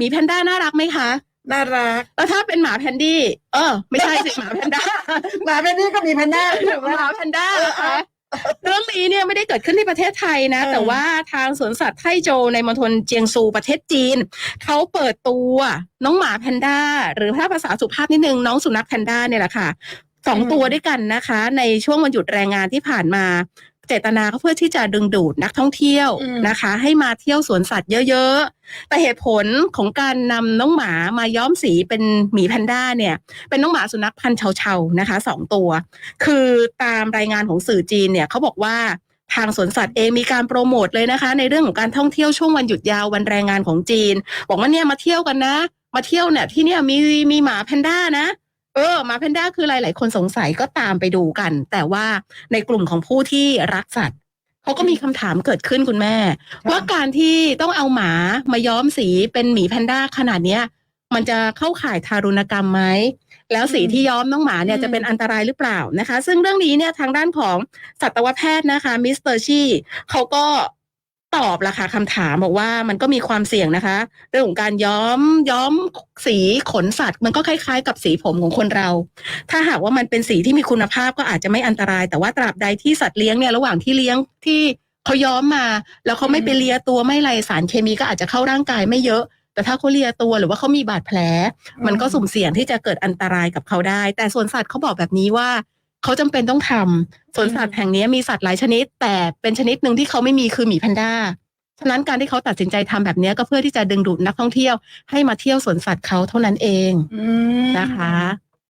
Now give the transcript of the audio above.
หมีแพนด้าน่ารักไหมคะ น่ารัก แล้วถ้าเป็นหมาแพนดี้ เออ ไม่ใช่สิหมาแพนด้า หมาเป็นนี่ก็มีแพนด้าถูกไหม หมาแพนด้านะคะเรื่องนี้เนี่ยไม่ได้เกิดขึ้นที่ประเทศไทยนะ เออ แต่ว่าทางสวนสัตว์ไทโจวในมณฑลเจียงซูประเทศจีน เขาเปิดตัวน้องหมาแพนด้า หรือถ้าภาษาสุภาพนิดนึงน้องสุนัขแพนด้าเนี่ยแหละค่ะสองตัวด้วยกันนะคะ ในช่วงวันหยุดแรงงานที่ผ่านมา เจตนาก็เพื่อที่จะดึงดูดนักท่องเที่ยวนะคะ ให้มาเที่ยวสวนสัตว์เยอะๆ แต่เหตุผลของการนำน้องหมามาย้อมสีเป็นหมีแพนด้าเนี่ย เป็นน้องหมาสุนัขพันธุ์เชาๆนะคะสองตัว คือตามรายงานของสื่อจีนเนี่ยเขาบอกว่าทางสวนสัตว์เองมีการโปรโมทเลยนะคะ ในเรื่องของการท่องเที่ยวช่วงวันหยุดยาววันแรงงานของจีน บอกว่าเนี่ยมาเที่ยวกันนะ มาเที่ยวเนี่ยที่เนี่ยมีมีหมาแพนด้านะ เออหมาแพนด้าคืออะไรหลายคนสงสัยก็ตามไปดูกัน แต่ว่าในกลุ่มของผู้ที่รักสัตว์เขาก็มีคำถามเกิดขึ้นคุณแม่ ว่าการที่ต้องเอาหมามาย้อมสีเป็นหมีแพนด้าขนาดเนี้ย มันจะเข้าข่ายทารุณกรรมไหมแล้วสีที่ย้อมน้องหมาเนี่ยอืมจะเป็นอันตรายหรือเปล่านะคะ ซึ่งเรื่องนี้เนี่ยทางด้านของสัตวแพทย์นะคะมิสเตอร์ชีเขาก็ ตอบละค่ะคำถามบอกว่ามันก็มีความเสี่ยงนะคะ เรื่องของการย้อมย้อมสีขนสัตว์ มันก็คล้ายๆ กับสีผมของคนเรา ถ้าหากว่ามันเป็นสีที่มีคุณภาพก็อาจจะไม่อันตราย แต่ว่าตราบใดที่สัตว์เลี้ยงเนี่ยระหว่างที่เลี้ยงที่เขาย้อมมา แล้วเขาไม่ไปเลียตัวไม่ไรสารเคมีก็อาจจะเข้าร่างกายไม่เยอะแต่ถ้าเขาเลียตัวหรือว่าเขามีบาดแผล มันก็สุ่มเสี่ยงที่จะเกิดอันตรายกับเขาได้ แต่สวนสัตว์เขาบอกแบบนี้ว่า เขาจำเป็นต้องทำสวนสัตว์แห่งนี้มีสัตว์หลายชนิด แต่เป็นชนิดหนึ่งที่เขาไม่มีคือหมีแพนด้าฉะนั้นการที่เขาตัดสินใจทำแบบนี้ก็เพื่อที่จะดึงดูดนักท่องเที่ยวให้มาเที่ยวสวนสัตว์เขาเท่านั้นเองอืมนะคะ